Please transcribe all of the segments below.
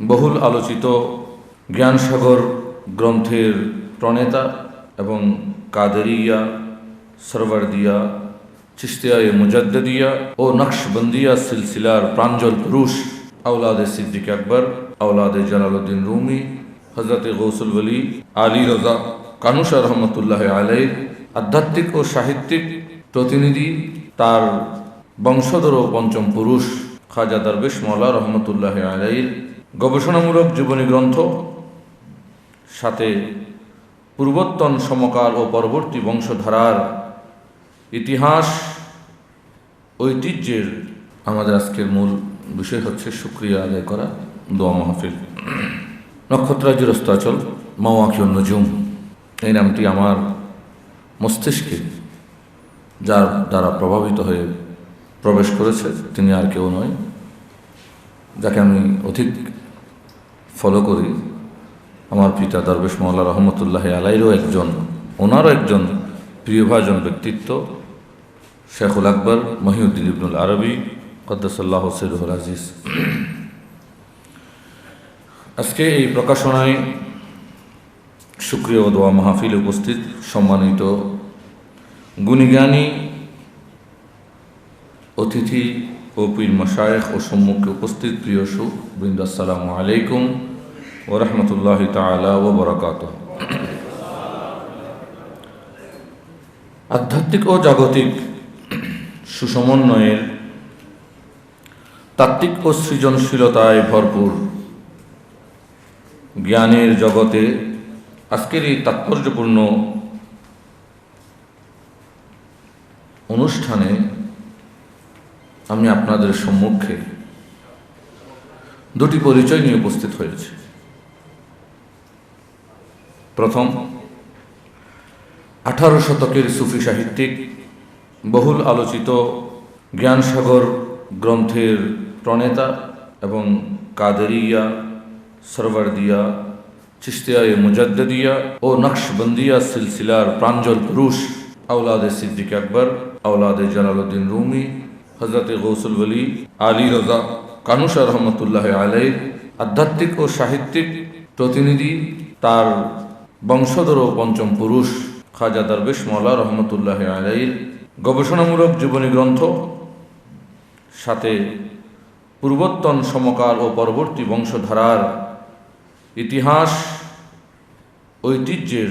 বহুল আলোচিত জ্ঞানসাগর গ্রন্থের প্রণেতা এবং কাদেরিয়া, সরওয়ারদিয়া চিস্তিয়া মুজাদ্দিয়া ও নকশবন্দিয়া সিলসিলার প্রাঞ্জল পুরুষ আউলাদে সিদ্দিক আকবর আউলাদে জালালউদ্দিন রুমি হজরত গৌসুল বলি আলী রজা কানুসা রহমতুল্লাহ আলাইর আধ্যাত্মিক ও সাহিত্যিক প্রতিনিধি, তার বংশধর ও পঞ্চম পুরুষ খাজা দরবেশ মৌলা রহমতুল্লাহ আলাইর গবেষণামূলক জীবনী গ্রন্থ, সাথে পূর্বোত্তন সমকাল ও পরবর্তী বংশধারার ইতিহাস, ঐতিহ্যের আমাদের আজকের মূল বিষয় হচ্ছে সুক্রিয়া আদায় করা, দোয়া মাহফিল। নক্ষত্রাজ্যের অস্তাচল মাওয়াকিউন নজুম, এই নামটি আমার মস্তিষ্কে, যার দ্বারা প্রভাবিত হয়ে প্রবেশ করেছে, তিনি আর কেউ নয়, যাকে আমি অধিক ফলো করি। আমার পিতা দরবেশ মৌলা রহমতুল্লাহ আলাইরও একজন, ওনারও একজন প্রিয়ভাজন ব্যক্তিত্ব। শেখুল আকবর মহিউদ্দিন ইবনুল আরবি, কদ্দাসাল্লাহ সৈরুল আজিজ। আজকে এই প্রকাশনায় সুক্রিয় দোয়া মাহফিল উপস্থিত সম্মানিত গুণীজ্ঞানী অতিথি ও পীর মশায়েখ ও সম্মুখে উপস্থিত প্রিয় সুখ বৃন্দ আসসালামু আলাইকুম ও রহমতুল্লাহ তালা ও আধ্যাত্মিক ও জাগতিক সুসমন্বয়ের তাত্ত্বিক ও সৃজনশীলতায় ভরপুর জ্ঞানের জগতে আজকের এই তাৎপর্যপূর্ণ অনুষ্ঠানে আমি আপনাদের সম্মুখে দুটি পরিচয় নিয়ে উপস্থিত হয়েছে। প্রথম, আঠারো শতকের সুফি সাহিত্যিক, বহুল আলোচিত জ্ঞানসাগর গ্রন্থের প্রণেতা এবং কাদেরিয়া, সরওয়ারদিয়া চিস্তিয়া মুজাদ্দিয়া ও নকশবন্দিয়া সিলসিলার প্রাঞ্জল পুরুষ আউলাদে সিদ্দিক আকবর আউলাদে জালালউদ্দিন রুমি হজরত গৌসুল বলি আলী রজা কানুসা রহমতুল্লাহ আলাইর আধ্যাত্মিক ও সাহিত্যিক প্রতিনিধি, তার বংশধর ও পঞ্চম পুরুষ খাজা দরবেশ মৌলা রহমতুল্লাহ আলাইর গবেষণামূলক জীবনী গ্রন্থ, সাথে পূর্বোত্তন সমকাল ও পরবর্তী বংশধারার ইতিহাস, ঐতিহ্যের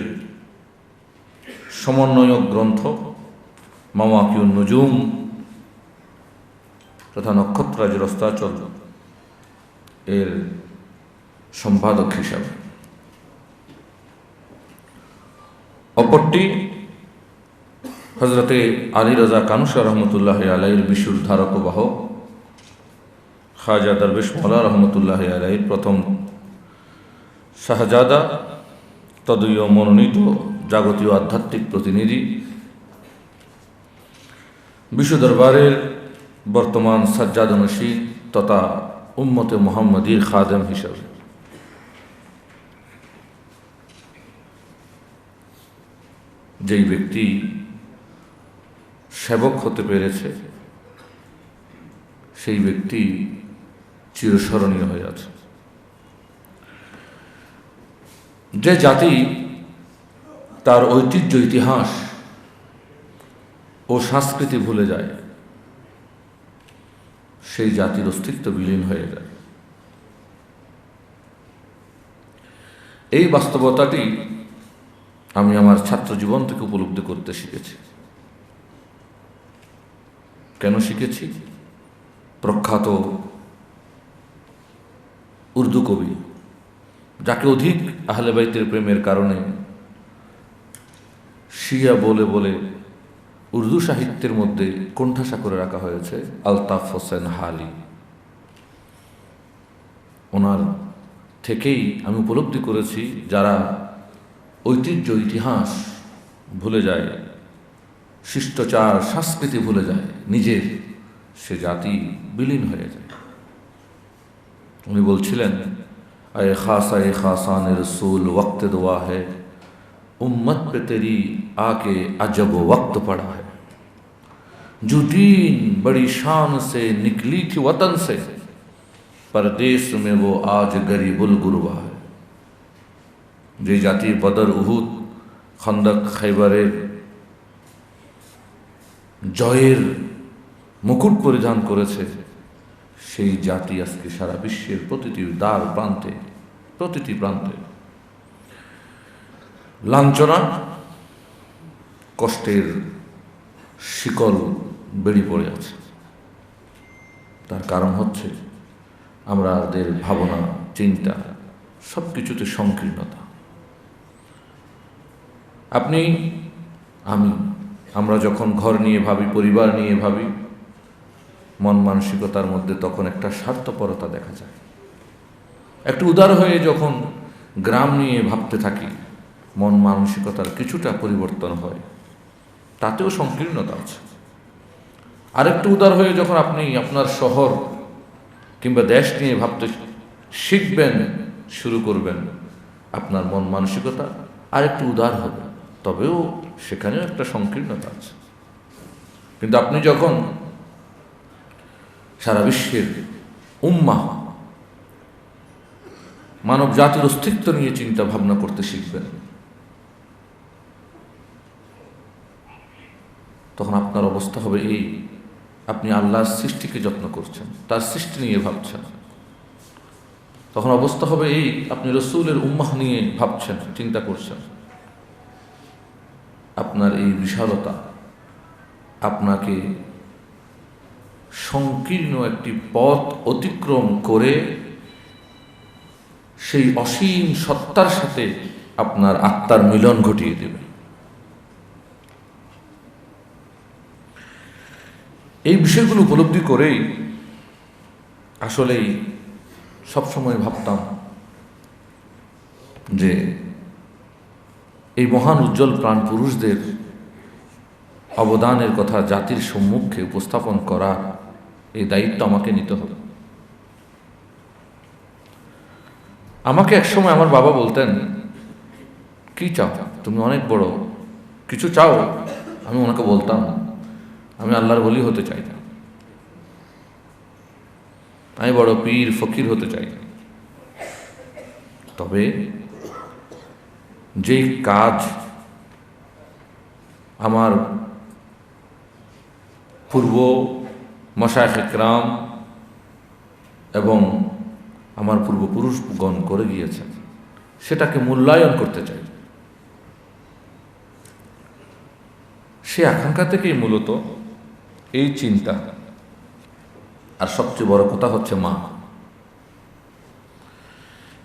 সমন্বয়ক গ্রন্থ মামাকিউন নজুম। তথা নক্ষত্রাজের অস্তাচল এর সম্পাদক হিসাবে। অপরটি হজরতে আলী রাজা কানুসা রহমতুল্লাহ আলাইর বিশুর ধারক বাহক। খাজা দরবেশ মৌলা রহমতুল্লাহ আলাইর প্রথম শাহজাদা, তদীয় মনোনীত জাগতীয় আধ্যাত্মিক প্রতিনিধি। বিশ্ব দরবারের বর্তমান সাজ্জাদ সাজ্জাদনশী তথা উম্মতে মোহাম্মদীর খাদেম হিসাবে। যেই ব্যক্তি সেবক হতে পেরেছে, সেই ব্যক্তি চিরস্মরণীয় হয়ে আছে। যে জাতি তার ঐতিহ্য, ইতিহাস ও সংস্কৃতি ভুলে যায় সেই জাতির অস্তিত্ব বিলীন হয়ে যায়। এই বাস্তবতাটি আমি আমার ছাত্র জীবন থেকে উপলব্ধি করতে শিখেছি। কেন শিখেছি? প্রখ্যাত উর্দু কবি, যাকে অধিক আহলে বাইতের প্রেমের কারণে শিয়া বলে বলে উর্দু সাহিত্যের মধ্যে কোণঠাসা করে রাখা হয়েছে আলতাফ হোসেন হালি। ওনার থেকেই আমি উপলব্ধি করেছি যারা ঐতিহ্য, ইতিহাস ভুলে যায়, শিষ্টাচার, সংস্কৃতি ভুলে যায়, নিজের সে জাতি বিলীন হয়ে যায়। উনি বলছিলেন, আয়ে খাসা এ খাসান রসুল, ওয়াক্তে দোয়া হে, উম্মত পে তেরি আকে আজব ওয়াক্ত পড়া जो दीन बड़ी शान से निकली थी वतन से परदेश में वो आज गरीबुल गुरबा है যে জাতি বদর উহুদ খন্দক খাইবারের জয়ের মুকুট পরিধান করেছে সেই জাতি আজকে সারা বিশ্বের প্রতিটি দ্বার প্রান্তে প্রতিটি প্রান্তে লাঞ্ছনা কষ্টের শিকল বেড়ে পড়ে আছে। তার কারণ হচ্ছে আমাদের ভাবনা, চিন্তা সব কিছুতে সংকীর্ণতা। আপনি, আমি, আমরা যখন ঘর নিয়ে ভাবি, পরিবার নিয়ে ভাবি, মন মানসিকতার মধ্যে তখন একটা স্বার্থপরতা দেখা যায়। একটু উদার হয়ে যখন গ্রাম নিয়ে ভাবতে থাকি, মন মানসিকতার কিছুটা পরিবর্তন হয়, তাতেও সংকীর্ণতা আছে। আরেকটু উদার হয়ে যখন আপনি আপনার শহর কিংবা দেশ নিয়ে ভাবতে শিখবেন, শুরু করবেন, আপনার মন মানসিকতা আরেকটু উদার হবে। তবেও সেখানেও একটা সংকীর্ণতা আছে। কিন্তু আপনি যখন সারা বিশ্বের উম্মা মানব জাতির অস্তিত্ব নিয়ে চিন্তা ভাবনা করতে শিখবেন, তখন আপনার অবস্থা হবে এই আপনি আল্লাহর সৃষ্টিকে যত্ন করছেন, তার সৃষ্টি নিয়ে ভাবছেন। তখন অবস্থা হবে এই, আপনি রসুলের উম্মাহ নিয়ে ভাবছেন, চিন্তা করছেন। আপনার এই বিশালতা আপনাকে সংকীর্ণ একটি পথ অতিক্রম করে সেই অসীম সত্তার সাথে আপনার আত্মার মিলন ঘটিয়ে দেবে। এই বিষয়গুলো উপলব্ধি করেই আসলেই সবসময় ভাবতাম যে এই মহান উজ্জ্বল প্রাণ পুরুষদের অবদানের কথা জাতির সম্মুখে উপস্থাপন করা এই দায়িত্ব আমাকে নিতে হবে। আমাকে একসময় আমার বাবা বলতেন, কি চাও? তুমি অনেক বড়। কিছু চাও? আমি ওনাকে বলতাম আমি আল্লাহর বলি হতে চাই না। আমি বড় পীর, ফকির হতে চাই না। তবে যে কাজ আমার পূর্ব মশায়েখ একরাম এবং আমার পূর্বপুরুষগণ করে গিয়েছেন, সেটাকে মূল্যায়ন করতে চাই। সে আকাঙ্ক্ষা থেকেই মূলত এই চিন্তা। আর সবচেয়ে বড় কথা হচ্ছে মা।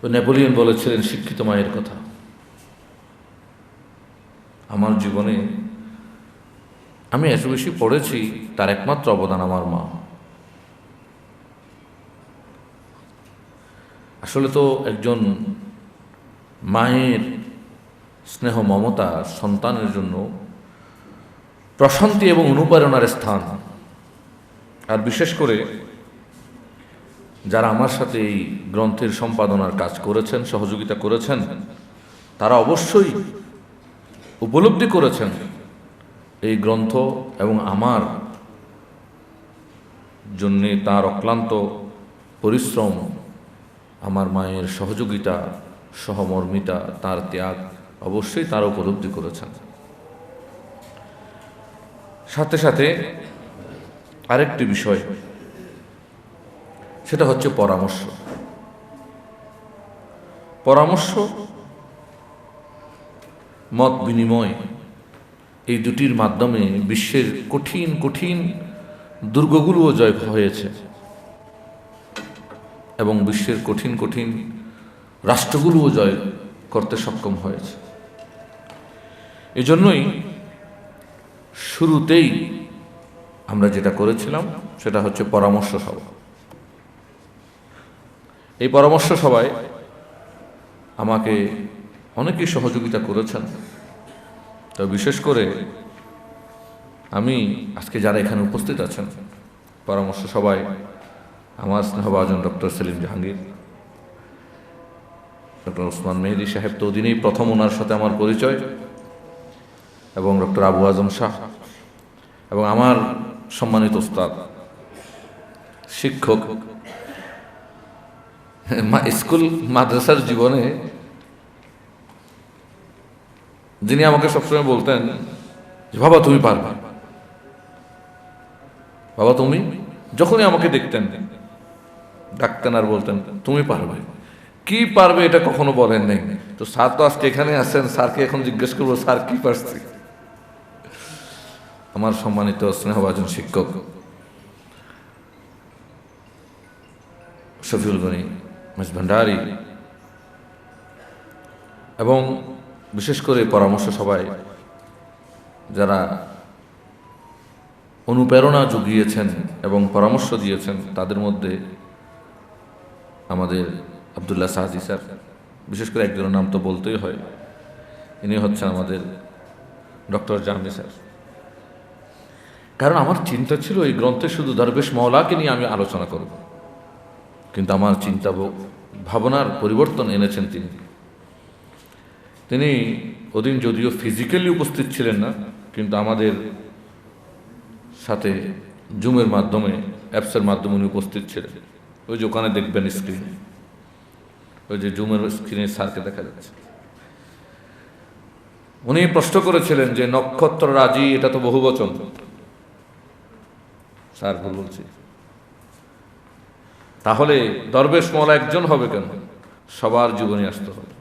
নেপোলিয়ন বলেছিলেন, শিক্ষিত মায়ের কথা। আমার জীবনে আমি এত বেশি পড়েছি, তার একমাত্র অবদান আমার মা। আসলে তো একজন মায়ের স্নেহ মমতা সন্তানের জন্য প্রশান্তি এবং অনুপ্রেরণার স্থান। আর বিশেষ করে যারা আমার সাথে এই গ্রন্থের সম্পাদনার কাজ করেছেন, সহযোগিতা করেছেন, তারা অবশ্যই উপলব্ধি করেছেন এই গ্রন্থ এবং আমার জন্যে তার অক্লান্ত পরিশ্রম, আমার মায়ের সহযোগিতা সহমর্মিতা, তার ত্যাগ অবশ্যই তারা উপলব্ধি করেছেন। সাথে সাথে আরেকটি বিষয়, সেটা হচ্ছে পরামর্শ। পরামর্শ, মত বিনিময়, এই দুটির মাধ্যমে বিশ্বের কঠিন কঠিন দুর্গগুলোও জয় হয়েছে এবং বিশ্বের কঠিন কঠিন রাষ্ট্রগুলোও জয় করতে সক্ষম হয়েছে। এজন্যই শুরুতেই আমরা যেটা করেছিলাম, সেটা হচ্ছে পরামর্শ সভা। এই পরামর্শ সভায় আমাকে অনেকেই সহযোগিতা করেছেন। তো বিশেষ করে আমি আজকে যারা এখানে উপস্থিত আছেন, পরামর্শ সভায় আমার স্নেহভাজন ডক্টর সেলিম জাহাঙ্গীর, ডক্টর ওসমান মেহেদি সাহেব তো দিনেই প্রথম ওনার সাথে আমার পরিচয়, এবং ডক্টর আবু আজম শাহ, এবং আমার সম্মানিত ওস্তাদ শিক্ষক স্কুল, মাদ্রাসার জীবনে যিনি আমাকে সবসময় বলতেন যে, বাবা, তুমি পারবে। বাবা, তুমি? যখনই আমাকে দেখতেন, ডাকতেন আর বলতেন, তুমি পারবে। কি পারবে এটা কখনো বলেন নাই? তো স্যার তো আজকে এখানে আছেন, স্যারকে এখন জিজ্ঞেস করব, স্যার, কি পারছি? আমার সম্মানিত স্নেহভাজন শিক্ষক শফিউল গনি, মিস ভান্ডারি, এবং বিশেষ করে পরামর্শ সবাই যারা অনুপ্রেরণা জুগিয়েছেন এবং পরামর্শ দিয়েছেন, তাদের মধ্যে আমাদের আবদুল্লাহ সাহাজি স্যার, বিশেষ করে একজনের নাম তো বলতেই হয়, ইনি হচ্ছেন আমাদের ডক্টর জাহাঙ্গীর স্যার। কারণ আমার চিন্তা ছিল এই গ্রন্থে শুধু দরবেশ মওলাকে নিয়ে আমি আলোচনা করব। কিন্তু আমার চিন্তা ভাবনার পরিবর্তন এনেছেন তিনি। তিনি ওদিন যদিও ফিজিক্যালি উপস্থিত ছিলেন না, কিন্তু আমাদের সাথে জুমের মাধ্যমে অ্যাপসের মাধ্যমে উনি উপস্থিত ছিলেন। ওই যে ওখানে দেখবেন স্ক্রিনে ওই যে জুমের স্ক্রিনে স্যারকে দেখা যাচ্ছে। উনি প্রশ্ন করেছিলেন যে নক্ষত্র রাজি এটা তো বহু বচন স্যার ভুল বলছি। তাহলে দরবেশ মলা একজন হবে কেন? সবার জীবনে আসতে হবে।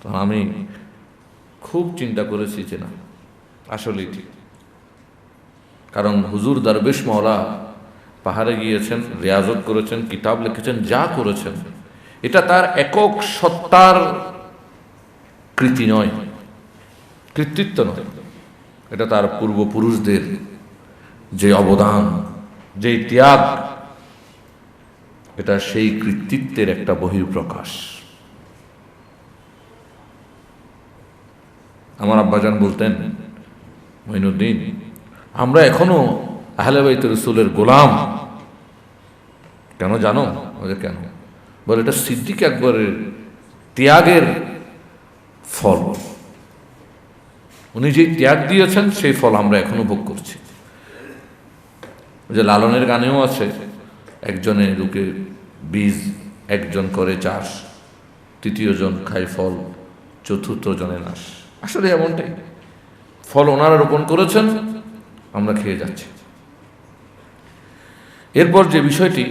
তো আমি খুব চিন্তা করেছি যে না, আসলেই ঠিক। কারণ হুজুর দরবেশ মওলা পাহাড়ে গিয়েছেন, রিয়াজত করেছেন, কিতাব লিখেছেন, যা করেছেন, এটা তার একক সত্তার কৃতি নয়, কৃতিত্ব নয়। এটা তার পূর্বপুরুষদের যে অবদান, যে ত্যাগ, এটা সেই কৃতিত্বের একটা বহির্প্রকাশ আমার আব্বাজান বলতেন, মঈনুদ্দিন, আমরা এখনও আহলে বাইত রসুলের গোলাম। কেন জানো? বলে কেন? বলে, এটা সিদ্দিক একবারের ত্যাগের ফল। উনি যে ত্যাগ দিয়েছেন, সেই ফল আমরা এখনও ভোগ করছি। যে লালনের গানেও আছে, একজনে রুকে বীজ, একজন করে চাষ তৃতীয় জন খায় ফল চতুর্থ জনে নাশ। আসলে এমনটাই। ফল ওনারা রোপণ করেছেন, আমরা খেয়ে যাচ্ছি। এরপর যে বিষয়টি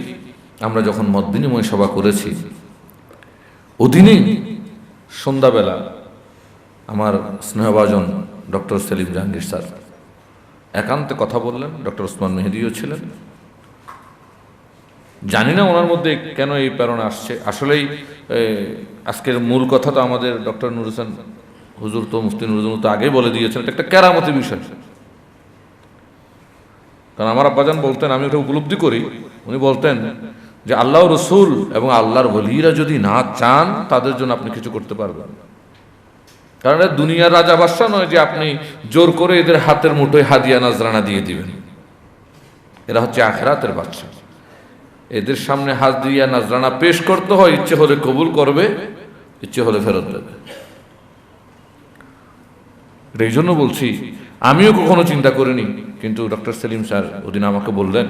আমরা যখন মত বিনিময় সভা করেছি অধীনেই সন্ধ্যাবেলা আমার স্নেহভাজন ডক্টর সেলিম জাহাঙ্গীর স্যার একান্তে কথা বললেন, ডক্টর ওসমান মেহেদিও ছিলেন। জানি না ওনার মধ্যে কেন এই প্রেরণা আসছে। আসলেই আজকের মূল কথা তো আমাদের ডক্টর নুর হোসেন, হুজুর তো, মুফতি নুর তো আগেই বলে দিয়েছেন, এটা একটা কেরামতি বিষয়। কারণ আমার আব্বাজান বলতেন, আমি ওটা উপলব্ধি করি, উনি বলতেন যে আল্লাহ রসুল এবং আল্লাহর বলিরা যদি না চান, তাদের জন্য আপনি কিছু করতে পারবেন না। কারণ এরা দুনিয়ার রাজা বাদশাহ নয় যে আপনি জোর করে এদের হাতের মুঠোয় হাদিয়া নাজরানা দিয়ে দিবেন। এরা হচ্ছে আখেরাতের বাদশাহ। এদের সামনে হাত দিয়া নাজরানা পেশ করতে হয়, ইচ্ছে হলে কবুল করবে, ইচ্ছে হলে ফেরত দেবে। এই জন্য বলছি, আমিও কখনো চিন্তা করিনি, কিন্তু ডক্টর সেলিম স্যার ওদিন আমাকে বললেন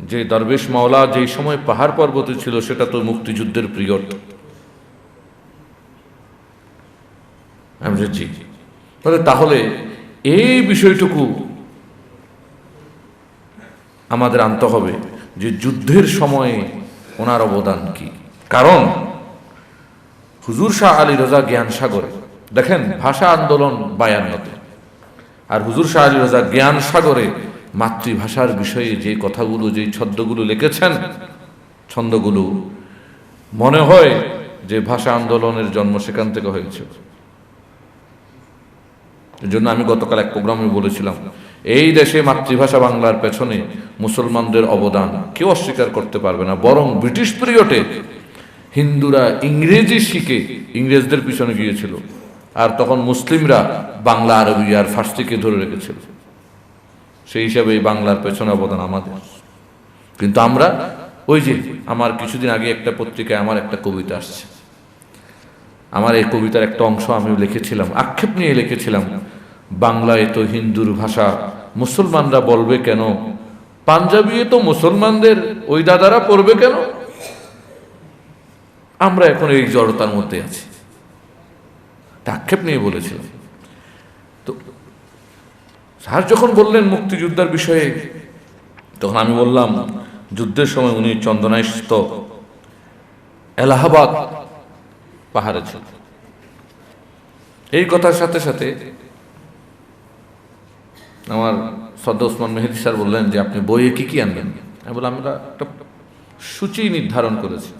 যে, দরবেশ মাওলা যেই সময় পাহাড় পর্বতে ছিল, সেটা তো মুক্তিযুদ্ধের পিরিয়ড। আমি বলছি, বলে তাহলে এই বিষয়টুকু আমাদের আনতে হবে যে যুদ্ধের সময়ে ওনার অবদান কি। কারণ হুজুর শাহ আলী রাজা জ্ঞান সাগরে দেখেন ভাষা আন্দোলন বায়ান্নতে আর হুজুর শাহ আলী রোজা জ্ঞান সাগরে মাতৃভাষার বিষয়ে যে কথাগুলো যে ছন্দগুলো লিখেছেন ছন্দগুলো মনে হয় যে ভাষা আন্দোলনের জন্ম সেখান থেকে হয়েছে। জন্য আমি গতকাল এক প্রোগ্রামে বলেছিলাম, এই দেশে মাতৃভাষা বাংলার পেছনে মুসলমানদের অবদান কেউ অস্বীকার করতে পারবে না, বরং ব্রিটিশ পিরিয়ডে হিন্দুরা ইংরেজি শিখে ইংরেজদের পিছনে গিয়েছিল, আর তখন মুসলিমরা বাংলা, আরবি আর ফার্সিকে ধরে রেখেছিল। সেই হিসাবে এই বাংলার পেছনে অবদান আমাদের। কিন্তু আমরা, ওই যে আমার কিছুদিন আগে একটা পত্রিকায় আমার একটা কবিতা আসছে। আমার এই কবিতার একটা অংশ আমি লিখেছিলাম, আক্ষেপ নিয়ে লিখেছিলাম বাংলায় তো হিন্দুর ভাষা। মুসলমানরা বলবে কেন? পাঞ্জাবি তো মুসলমানদের ওই দাদারা পড়বে কেন? আমরা এখন এই জড়তার মধ্যে আছি। আক্ষেপ নিয়ে বলেছিলাম। তো স্যার যখন বললেন মুক্তিযোদ্ধার বিষয়ে, তখন আমি বললাম, যুদ্ধের সময় উনি চন্দনাইস্থ এলাহাবাদ পাহাড়ে ছিল এই কথার সাথে সাথে আমার সদ্য ওসমান মেহেদি স্যার বললেন যে আপনি বইয়ে কি কি আনবেন? আমি বললাম, আমরা একটা সূচি নির্ধারণ করেছি।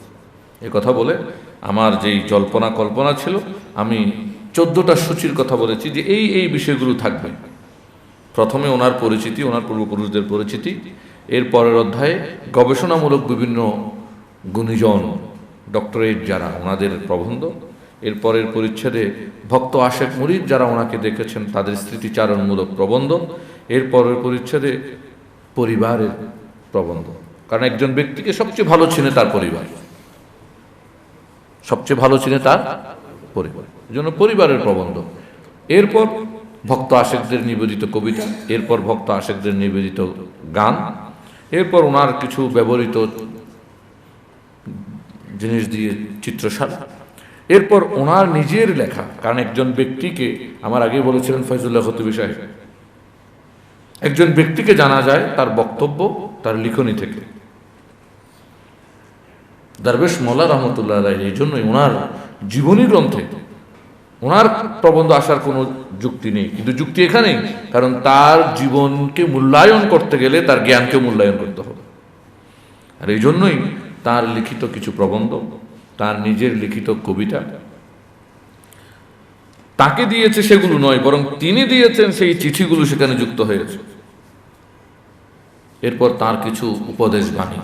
এ কথা বলে আমার যেই জল্পনা কল্পনা ছিল, আমি চোদ্দোটা সূচির কথা বলেছি যে এই এই বিষয়গুলো থাকবে। প্রথমে ওনার পরিচিতি, ওনার পূর্বপুরুষদের পরিচিতি এর পরের অধ্যায়ে গবেষণামূলক বিভিন্ন গুণীজন, ডক্টরেট যারা, ওনাদের প্রবন্ধ এর পরের পরিচ্ছেদে ভক্ত আশেক মুরিদ যারা ওনাকে দেখেছেন, তাদের স্মৃতিচারণমূলক প্রবন্ধ। এর পরের পরিচ্ছেদে পরিবারের প্রবন্ধ। কারণ একজন ব্যক্তিকে সবচেয়ে ভালো চিনে তার পরিবার। সবচেয়ে ভালো চিনে তার পরিবার। জন্য পরিবারের প্রবন্ধ। এরপর ভক্ত আশেকদের নিবেদিত কবিতা, এরপর ভক্ত আশেকদের নিবেদিত গান, এরপর ওনার কিছু ব্যবহৃত জিনিস দিয়ে চিত্রশালা। এরপর ওনার নিজের লেখা, কারণ একজন ব্যক্তিকে, আমার আগে বলেছিলেন ফয়জুল্লাহ খতিবি সাহেব, একজন ব্যক্তিকে জানা যায় তার বক্তব্য তার লিখনী থেকে। দরবেশ মোল্লা রহমতুল্লাহ এই জন্যই ওনার জীবনী গ্রন্থে ওনার প্রবন্ধ আসার কোনো যুক্তি নেই। কিন্তু যুক্তি এখানেই, কারণ তার জীবনকে মূল্যায়ন করতে গেলে তার জ্ঞানকে মূল্যায়ন করতে হবে। আর এই জন্যই তার লিখিত কিছু প্রবন্ধ তার নিজের লিখিত কবিতা। তাকে দিয়েছে সেগুলো নয়, বরং তিনি দিয়েছেন সেই চিঠিগুলো সেখানে যুক্ত হয়েছে। এরপর তার কিছু উপদেশ বাণী।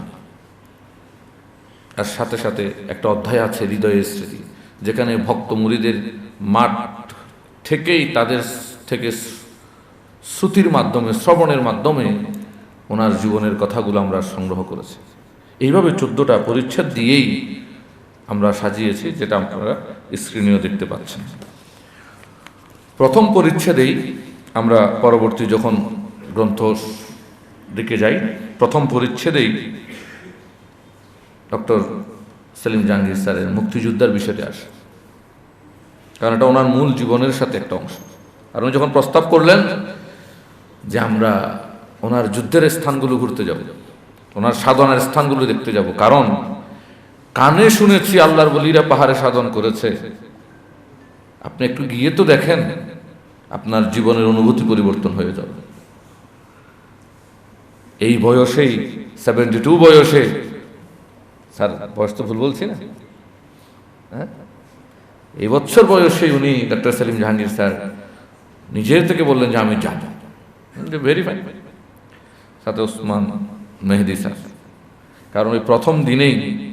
তার সাথে সাথে একটা অধ্যায় আছে, হৃদয়ের স্মৃতি, যেখানে ভক্ত মুড়িদের মাঠ থেকেই তাদের থেকে শ্রুতির মাধ্যমে, শ্রবণের মাধ্যমে ওনার জীবনের কথাগুলো আমরা সংগ্রহ করেছি। এইভাবে চোদ্দটা পরিচ্ছেদ দিয়েই আমরা সাজিয়েছি, যেটা আপনারা স্ক্রিনেও দেখতে পাচ্ছেন। প্রথম পরিচ্ছেদেই আমরা পরবর্তী যখন গ্রন্থ দিকে যাই, প্রথম পরিচ্ছেদেই ডক্টর সেলিম জাহাঙ্গীর স্যারের মুক্তিযোদ্ধার বিষয়টি আসে। কারণ এটা ওনার মূল জীবনের সাথে একটা অংশ। আর উনি যখন প্রস্তাব করলেন যে আমরা ওনার যুদ্ধের স্থানগুলো ঘুরতে যাব, ওনার সাধনার স্থানগুলো দেখতে যাব, কারণ কানে শুনেছি আল্লাহর বলিরা পাহাড়ে সাধন করেছে। আপনি একটু গিয়ে তো দেখেন, আপনার জীবনের অনুভূতি পরিবর্তন হয়ে যাবে। এই বয়সেই সেভেন্টি টু বয়সে, স্যার, বয়স তো ভুল বলছি না। হ্যাঁ? এই বছর বয়সে উনি ডক্টর সেলিম জাহাঙ্গীর স্যার নিজের থেকে বললেন যে আমি যাব। ভেরি ফাইন সাথে ওসমান মেহেদি স্যার। কারণ ওই প্রথম দিনেই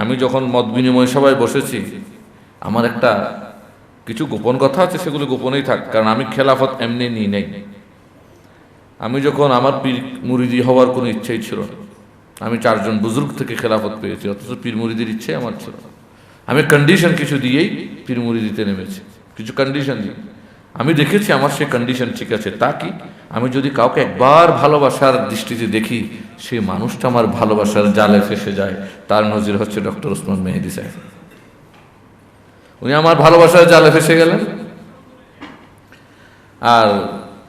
আমি যখন মত বিনিময় সভায় বসেছি, আমার একটা কিছু গোপন কথা আছে, সেগুলো গোপনেই থাক, কারণ আমি খেলাফত এমনি নিই নেই। আমি যখন আমার পীর মুরিদি হওয়ার কোনো ইচ্ছেই ছিল না। আমি চারজন বুজুর্গ থেকে খেলাফত পেয়েছি, অথচ পীর মুরিদির ইচ্ছে আমার ছিল আমি কন্ডিশন কিছু দিয়েই পীর মুড়ি দিতে নেমেছি। কিছু কন্ডিশন দিই। আমি দেখেছি আমার সেই কন্ডিশন ঠিক আছে, তা কি? আমি যদি কাউকে একবার ভালোবাসার দৃষ্টিতে দেখি, সে মানুষটা আমার ভালোবাসার জালে ফেসে যায়। তার নজির হচ্ছে ডক্টর ওসমান মেহেদি সাহেব। উনি আমার ভালোবাসার জালে ফেসে গেলেন। আর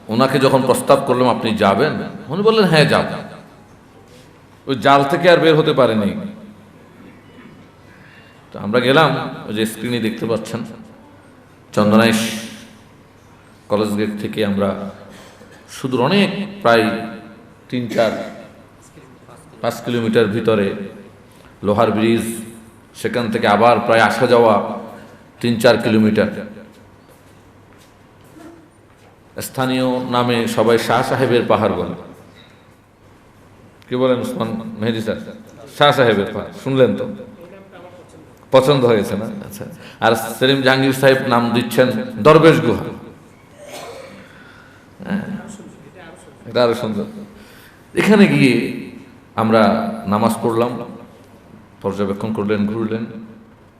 ওনাকে যখন প্রস্তাব করলাম, আপনি যাবেন? উনি বললেন হ্যাঁ যাব। ওই জাল থেকে আর বের হতে পারেনি। তো আমরা গেলাম, ওই যে স্ক্রিনে দেখতে পাচ্ছেন, চন্দনাইশ কলেজ গেট থেকে আমরা সুদূর অনেক প্রায় তিন, চার, পাঁচ কিলোমিটার ভিতরে লোহার ব্রিজ, সেখান থেকে আবার প্রায় আসা যাওয়া তিন, চার কিলোমিটার। স্থানীয় নামে সবাই শাহ সাহেবের পাহাড় বলে। কি বলেন উসমান মেহেদি স্যার? শাহ সাহেবের পাহাড়, শুনলেন তো? পছন্দ হয়েছে না? আচ্ছা। আর সেলিম জাহাঙ্গীর সাহেব নাম দিচ্ছেন দরবেশ গুহা। এটা আরও সুন্দর। এখানে গিয়ে আমরা নামাজ পড়লাম পর্যবেক্ষণ করলেন ঘুরলেন।